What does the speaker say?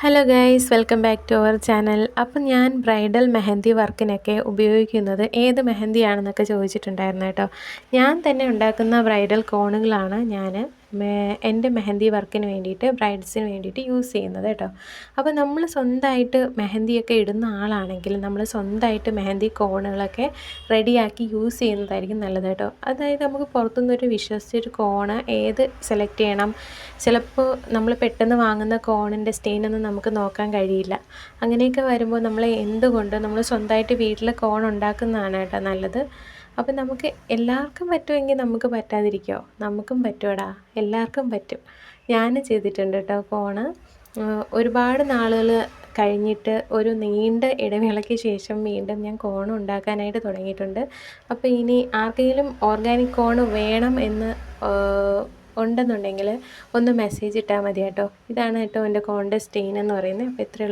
Hello guys welcome back to our channel അപ്പം ഞാൻ bridal mehndi വർക്കിനൊക്കെ ഉപയോഗിക്കുന്നത് ഏത് മെഹന്തിയാണെന്നൊക്കെ ചോദിച്ചിട്ടുണ്ടായിരുന്നു കേട്ടോ. ഞാൻ തന്നെ ഉണ്ടാക്കുന്ന ബ്രൈഡൽ കോണുകളാണ് ഞാൻ എന്റെ മെഹന്തി വർക്കിന് വേണ്ടിയിട്ട് ബ്രൈഡ്സിന് വേണ്ടിയിട്ട് യൂസ് ചെയ്യുന്നത് കേട്ടോ. അപ്പോൾ നമ്മൾ സ്വന്തമായിട്ട് മെഹന്തിയൊക്കെ ഇടുന്ന ആളാണെങ്കിൽ നമ്മൾ സ്വന്തമായിട്ട് മെഹന്തി കോണുകളൊക്കെ റെഡിയാക്കി യൂസ് ചെയ്യുന്നതായിരിക്കും നല്ലത് കേട്ടോ. അതായത് നമുക്ക് പുറത്തുനിന്നൊരു വിശ്വസിച്ചൊരു കോണ് ഏത് സെലക്ട് ചെയ്യണം? ചിലപ്പോൾ നമ്മൾ പെട്ടെന്ന് വാങ്ങുന്ന കോണിന്റെ സ്റ്റെയിനൊന്നും നമുക്ക് നോക്കാൻ കഴിയില്ല. അങ്ങനെയൊക്കെ വരുമ്പോൾ നമ്മൾ എന്തുകൊണ്ട് നമ്മൾ സ്വന്തമായിട്ട് വീട്ടിൽ കോൺ ഉണ്ടാക്കുന്നതാണ് കേട്ടോ നല്ലത്. അപ്പം നമുക്ക് എല്ലാവർക്കും പറ്റുമെങ്കിൽ നമുക്ക് പറ്റാതിരിക്കോ? നമുക്കും പറ്റുമടാ എല്ലാവർക്കും പറ്റും. ഞാൻ ചെയ്തിട്ടുണ്ട് കേട്ടോ ഫോണ്. ഒരുപാട് നാളുകൾ കഴിഞ്ഞിട്ട് ഒരു നീണ്ട ഇടവേളയ്ക്ക് ശേഷം വീണ്ടും ഞാൻ കോൺ ഉണ്ടാക്കാനായിട്ട് തുടങ്ങിയിട്ടുണ്ട്. അപ്പോൾ ഇനി ആർക്കെങ്കിലും ഓർഗാനിക് കോൺ വേണം എന്ന് ഉണ്ടെന്നുണ്ടെങ്കിൽ ഒന്ന് മെസ്സേജ് ഇട്ടാൽ മതി കേട്ടോ ഇതാണ് കേട്ടോ എന്റെ കോണിന്റെ സ്റ്റെയിൻ എന്ന് പറയുന്നത്. അപ്പോൾ ഇത്രയുള്ള